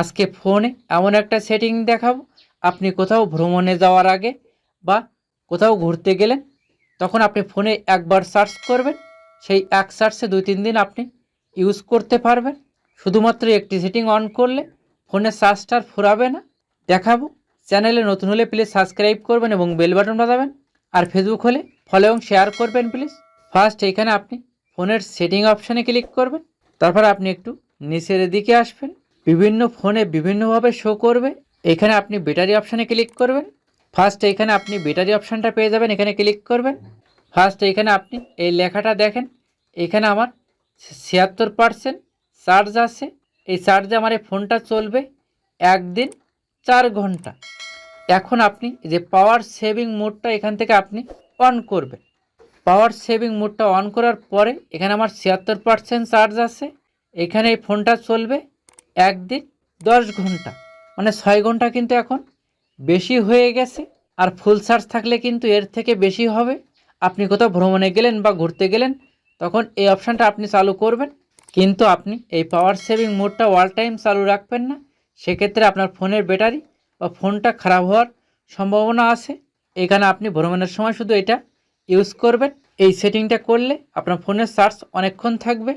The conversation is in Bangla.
আজকে ফোনে এমন একটা সেটিং দেখাবো। আপনি কোথাও ভ্রমণে যাওয়ার আগে বা কোথাও ঘুরতে গেলেন তখন আপনি ফোনে একবার সার্চ করবেন। সেই এক সার্চে দুই তিন দিন আপনি ইউজ করতে পারবেন। শুধুমাত্র একটি সেটিং অন করলে ফোনের সার্চটার ফুরাবে না। দেখাবো। চ্যানেলে নতুন হলে প্লিজ সাবস্ক্রাইব করবেন এবং বেল বাটন বাজাবেন। আর ফেসবুক হলে ফলো এবং শেয়ার করবেন প্লিজ ফার্স্ট এখানে আপনি ফোনের সেটিং অপশানে ক্লিক করবেন। তারপর আপনি একটু নিচের দিকে আসবেন। বিভিন্ন ফোনে বিভিন্নভাবে শো করবে। এখানে আপনি ব্যাটারি অপশানে ক্লিক করবেন। ফার্স্ট এখানে আপনি ব্যাটারি অপশানটা পেয়ে যাবেন, এখানে ক্লিক করবেন। ফার্স্ট এখানে আপনি এই লেখাটা দেখেন। এখানে আমার ছিয়াত্তর পার্সেন্ট চার্জ আছে। এই চার্জে আমার এই ফোনটা চলবে একদিন চার ঘণ্টা। এখন আপনি যে পাওয়ার সেভিং মোডটা এখান থেকে আপনি অন করবেন। পাওয়ার সেভিং মোডটা অন করার পরে এখানে আমার ছিয়াত্তর পার্সেন্ট চার্জ আছে। এখানে এই ফোনটা চলবে একদিন দশ ঘণ্টা মানে ছয় ঘণ্টা কিন্তু এখন বেশি হয়ে গেছে। আর ফুল চার্জ থাকলে কিন্তু এর থেকে বেশি হবে। আপনি কোথাও ভ্রমণে গেলেন বা ঘুরতে গেলেন, তখন এই অপশানটা আপনি চালু করবেন। কিন্তু আপনি এই পাওয়ার সেভিং মোডটা অল টাইম চালু রাখবেন না। সেক্ষেত্রে আপনার ফোনের ব্যাটারি বা ফোনটা খারাপ হওয়ার সম্ভাবনা আছে। এখানে আপনি ভ্রমণের সময় শুধু এটা ইউজ করবেন। এই সেটিংটা করলে আপনার ফোনের চার্জ অনেকক্ষণ থাকবে।